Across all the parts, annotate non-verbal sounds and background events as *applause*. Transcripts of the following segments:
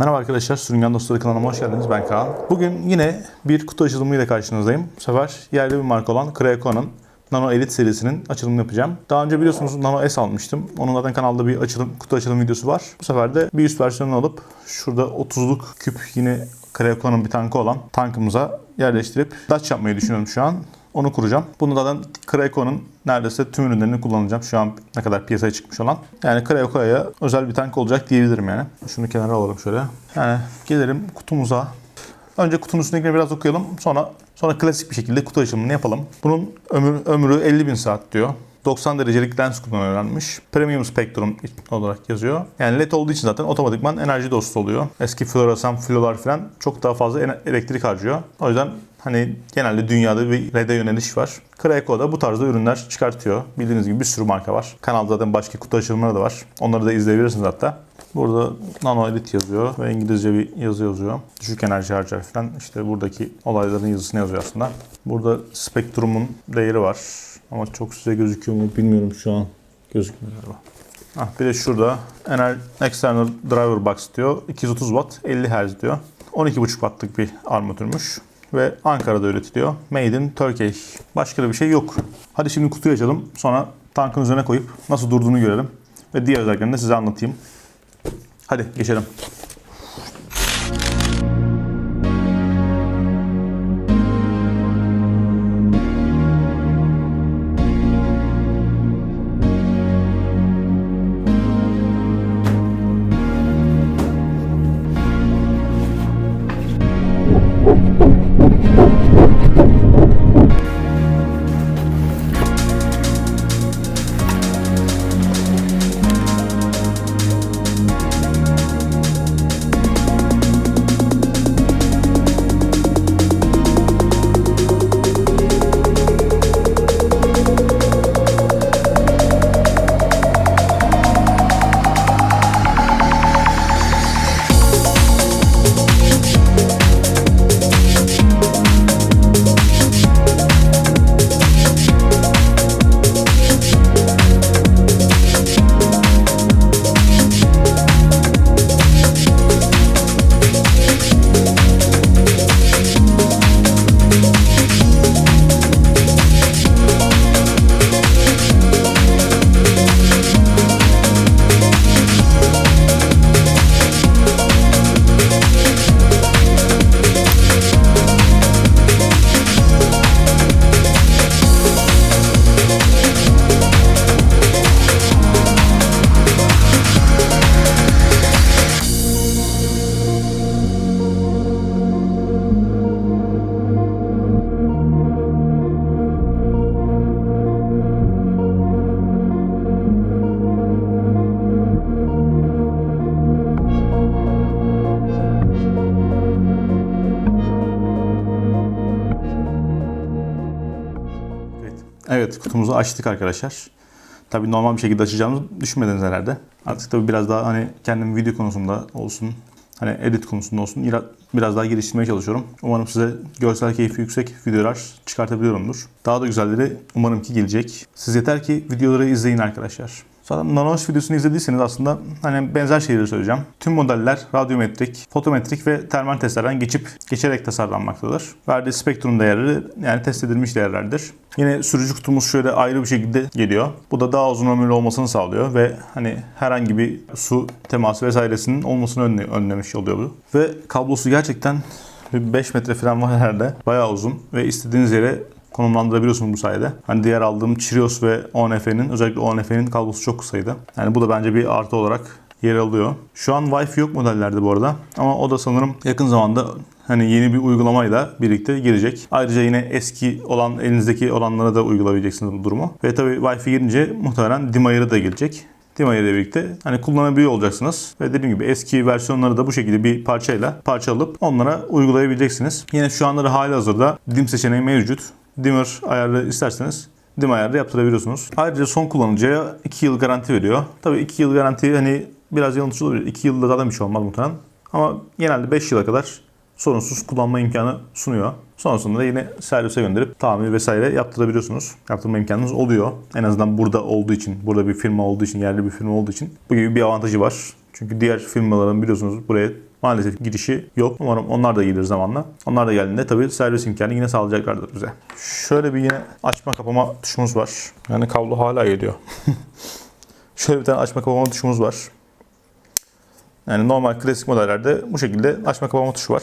Merhaba arkadaşlar, Sürüngen Dostları kanalıma hoş geldiniz. Ben Kaan. Bugün yine bir kutu açılımıyla karşınızdayım. Bu sefer yerli bir marka olan Creacon'un Nano Elite serisinin açılımını yapacağım. Daha önce biliyorsunuz Nano S almıştım. Onun zaten kanalda bir açılım, kutu açılım videosu var. Bu sefer de bir üst versiyonunu alıp şurada 30'luk küp yine Creacon'un bir tankı olan tankımıza yerleştirip Dutch yapmayı düşünüyorum şu an. Onu kuracağım. Bunu zaten Krako'nun neredeyse tüm ürünlerini kullanacağım. Şu an ne kadar piyasaya çıkmış olan. Yani Krako'ya özel bir tank olacak diyebilirim yani. Şunu kenara alalım şöyle. Yani gelelim kutumuza. Önce kutunun üstündekini biraz okuyalım. Sonra sonra klasik bir şekilde kutu açılımını yapalım. Bunun ömür, ömrü 50 bin saat diyor. 90 derecelik lens kullanılmış. Premium Spectrum olarak yazıyor. Yani LED olduğu için zaten otomatikman enerji dostu oluyor. Eski floresan filolar falan çok daha fazla elektrik harcıyor. O yüzden hani genelde dünyada bir LED'e yöneliş var. Krakow da bu tarzda ürünler çıkartıyor. Bildiğiniz gibi bir sürü marka var. Kanalda zaten başka kutu açılımları da var. Onları da izleyebilirsiniz hatta. Burada Nano Elite yazıyor ve İngilizce bir yazı yazıyor. Düşük enerji harcar falan. İşte buradaki olayların yazısını yazıyor aslında. Burada Spectrum'un değeri var. Ama çok size gözüküyor mu bilmiyorum şu an. Gözükmüyor galiba. Ah, bir de şurada Ener External Driver Box diyor. 230 Watt 50 Hz diyor. 12,5 Watt'lık bir armatürmüş. Ve Ankara'da üretiliyor. Made in Turkey. Başka da bir şey yok. Hadi şimdi kutuyu açalım. Sonra tankın üzerine koyup nasıl durduğunu görelim. Ve diğer özelliklerini de size anlatayım. Hadi geçelim. Evet. Kutumuzu açtık arkadaşlar. Tabii normal bir şekilde açacağımızı düşünmediniz herhalde. Artık tabii biraz daha hani kendim video konusunda olsun, hani edit konusunda olsun ira- biraz daha geliştirmeye çalışıyorum. Umarım size görsel keyfi yüksek videolar çıkartabiliyorumdur. Daha da güzelleri umarım ki gelecek. Siz yeter ki videoları izleyin arkadaşlar. Zaten Nanos videosunu izlediyseniz aslında hani benzer şeyleri söyleyeceğim. Tüm modeller radyometrik, fotometrik ve termal testlerden geçip geçerek tasarlanmaktadır. Verdiği spektrum değerleri yani test edilmiş değerlerdir. Yine sürücü kutumuz şöyle ayrı bir şekilde geliyor. Bu da daha uzun ömürlü olmasını sağlıyor ve hani herhangi bir su teması vesairesinin olmasını önle- önlemiş oluyor bu. Ve kablosu gerçekten bir 5 metre falan var herhalde. Bayağı uzun ve istediğiniz yere konumlandırabiliyorsunuz bu sayede. Hani diğer aldığım Chirios ve ONF'nin özellikle ONF'nin kablosu çok kısaydı. Yani bu da bence bir artı olarak yer alıyor. Şu an Wi-Fi yok modellerde bu arada. Ama o da sanırım yakın zamanda hani yeni bir uygulamayla birlikte girecek. Ayrıca yine eski olan elinizdeki olanlara da uygulayabileceksiniz bu durumu. Ve tabii Wi-Fi girince muhtemelen DIM ayarı da gelecek. DIM ayarı ile birlikte hani kullanabiliyor olacaksınız. Ve dediğim gibi eski versiyonları da bu şekilde bir parçayla parça alıp onlara uygulayabileceksiniz. Yine şu anda da hali hazırda DIM seçeneği mevcut. Dimmer ayarlı isterseniz dim ayarlı yaptırabiliyorsunuz. Ayrıca son kullanıcıya 2 yıl garanti veriyor. Tabii 2 yıl garanti hani biraz yanıltıcı olabilir. 2 yılda zaten bir şey olmaz muhtemelen. Ama genelde 5 yıla kadar sorunsuz kullanma imkanı sunuyor. Sonrasında da yine servise gönderip tamir vesaire yaptırabiliyorsunuz. Yaptırma imkanınız oluyor. En azından burada olduğu için, burada bir firma olduğu için, yerli bir firma olduğu için bu gibi bir avantajı var. Çünkü diğer firmaların biliyorsunuz buraya maalesef girişi yok. Umarım onlar da gelir zamanla. Onlar da geldiğinde tabii servis imkanı yine sağlayacaklardır bize. Şöyle bir yine açma kapama tuşumuz var. Yani kablo hala geliyor. *laughs* Şöyle bir tane açma kapama tuşumuz var. Yani normal klasik modellerde bu şekilde açma kapama tuşu var.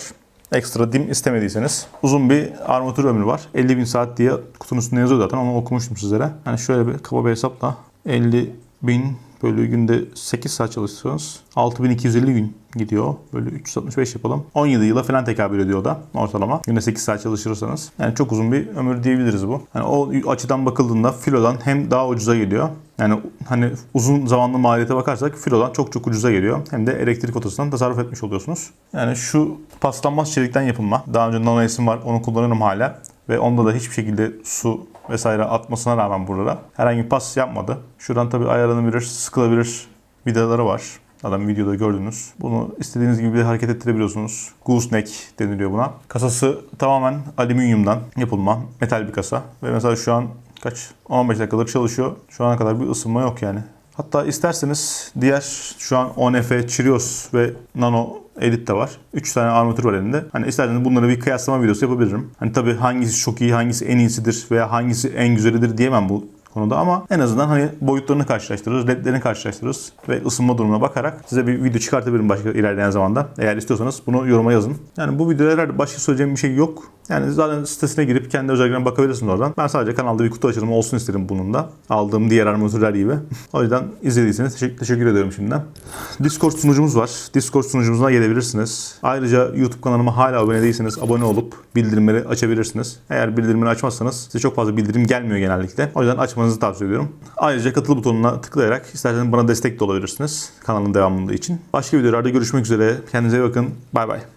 Ekstra dim istemediyseniz. Uzun bir armatür ömrü var. 50 bin saat diye kutunun üstünde yazıyor zaten. Onu okumuştum sizlere. Yani şöyle bir kaba bir hesapla 50 bin bölü günde 8 saat çalışırsanız 6250 gün gidiyor. Böyle 365 yapalım. 17 yıla falan tekabül ediyor da ortalama. Günde 8 saat çalışırsanız. Yani çok uzun bir ömür diyebiliriz bu. Yani o açıdan bakıldığında filodan hem daha ucuza geliyor. Yani hani uzun zamanlı maliyete bakarsak filodan çok çok ucuza geliyor. Hem de elektrik faturasından tasarruf etmiş oluyorsunuz. Yani şu paslanmaz çelikten yapılma. Daha önce Nano S'im var. Onu kullanıyorum hala. Ve onda da hiçbir şekilde su vesaire atmasına rağmen buralara herhangi bir pas yapmadı. Şuradan tabii ayarlanabilir, sıkılabilir vidaları var. Adam videoda gördünüz. Bunu istediğiniz gibi hareket ettirebiliyorsunuz. Gooseneck deniliyor buna. Kasası tamamen alüminyumdan yapılma. Metal bir kasa. Ve mesela şu an kaç? 15 dakikadır çalışıyor. Şu ana kadar bir ısınma yok yani. Hatta isterseniz diğer şu an ONF, Chirios ve Nano Elite de var. 3 tane armatür var elinde. Hani isterseniz bunları bir kıyaslama videosu yapabilirim. Hani tabii hangisi çok iyi, hangisi en iyisidir veya hangisi en güzelidir diyemem bu konuda ama en azından hani boyutlarını karşılaştırırız, ledlerini karşılaştırırız ve ısınma durumuna bakarak size bir video çıkartabilirim başka ilerleyen zamanda. Eğer istiyorsanız bunu yoruma yazın. Yani bu videoda herhalde başka söyleyeceğim bir şey yok. Yani zaten sitesine girip kendi özelliklerine bakabilirsiniz oradan. Ben sadece kanalda bir kutu açılımı olsun istedim bunun da. Aldığım diğer armatürler gibi. *laughs* O yüzden izlediyseniz teşekkür, teşekkür ediyorum şimdiden. Discord sunucumuz var. Discord sunucumuza gelebilirsiniz. Ayrıca YouTube kanalıma hala abone değilseniz abone olup bildirimleri açabilirsiniz. Eğer bildirimleri açmazsanız size çok fazla bildirim gelmiyor genellikle. O yüzden açmanızı tavsiye ediyorum. Ayrıca katıl butonuna tıklayarak isterseniz bana destek de olabilirsiniz kanalın devamlılığı için. Başka videolarda görüşmek üzere. Kendinize iyi bakın. Bay bay.